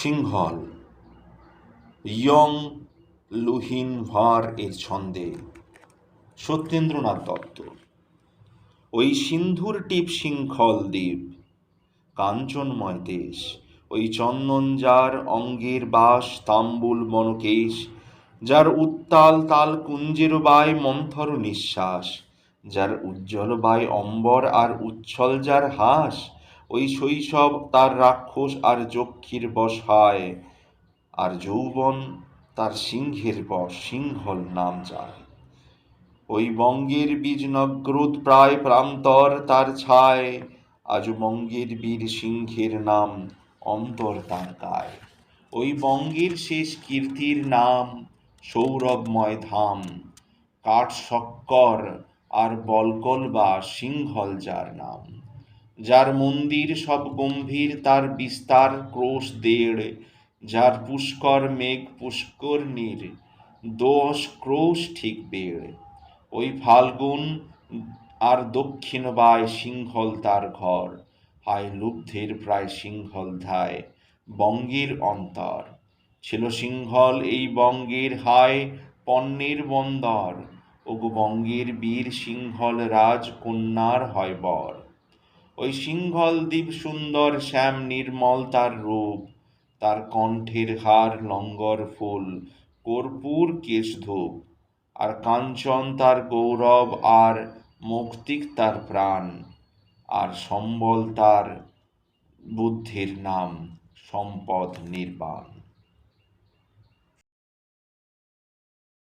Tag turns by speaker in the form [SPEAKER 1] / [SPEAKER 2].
[SPEAKER 1] Sinhala, young লুহিন ভার এর ছন্দে সত্যেন্দ্রনাথ দত্ত। ওই সিন্ধুর টিপ শৃঙ্খল দ্বীপ, কাঞ্চনময় দেশ, ওই চন্দন যার অঙ্গের বাস তাম্বুল বনকেশ, যার উত্তাল তাল কুঞ্জের বায় মন্থর নিঃশ্বাস, যার উজ্জ্বল বায় অম্বর আর উচ্ছল যার হাস ওই শৈশব তার রাক্ষস আর যক্ষীর বশ হয় আর যৌবন তার সিংহের বশ, সিংহল নাম যায়। ওই বঙ্গের বীজ প্রায় প্রান্তর তার ছায়, আজ বঙ্গের বীর সিংহের নাম অন্তর তার গায়। ওই বঙ্গের শেষ কীর্তির নাম সৌরভময় ধাম কাঠ শক্কর আর বলকল বা সিংহল যার নাম। যার মন্দির সব গম্ভীর, তার বিস্তার ক্রোশ দেড়, যার পুষ্কর মেঘ পুষ্করণীর দোষ ক্রোশ ঠিক বেড়। ওই ফাল্গুন আর দক্ষিণ বায় সিংহল তার ঘর, হায় লুব্ধের প্রায় সিংহল ধায়, বঙ্গের অন্তর। ছিল সিংহল এই বঙ্গের হায়, পণ্যের বন্দর। ওগো বঙ্গের বীর সিংহল রাজ কন্যার হয় বর। ওই সিংহল দ্বীপ সুন্দর, শ্যাম নির্মল তার রূপ। তার কণ্ঠের হার লঙ্গর ফুল, কর্পূর কেশ ধূপ। আর কাঞ্চন তার গৌরব আর মুক্তিক তার প্রাণ। আর সম্বল তার বুদ্ধির নাম সম্পদ নির্বাণ।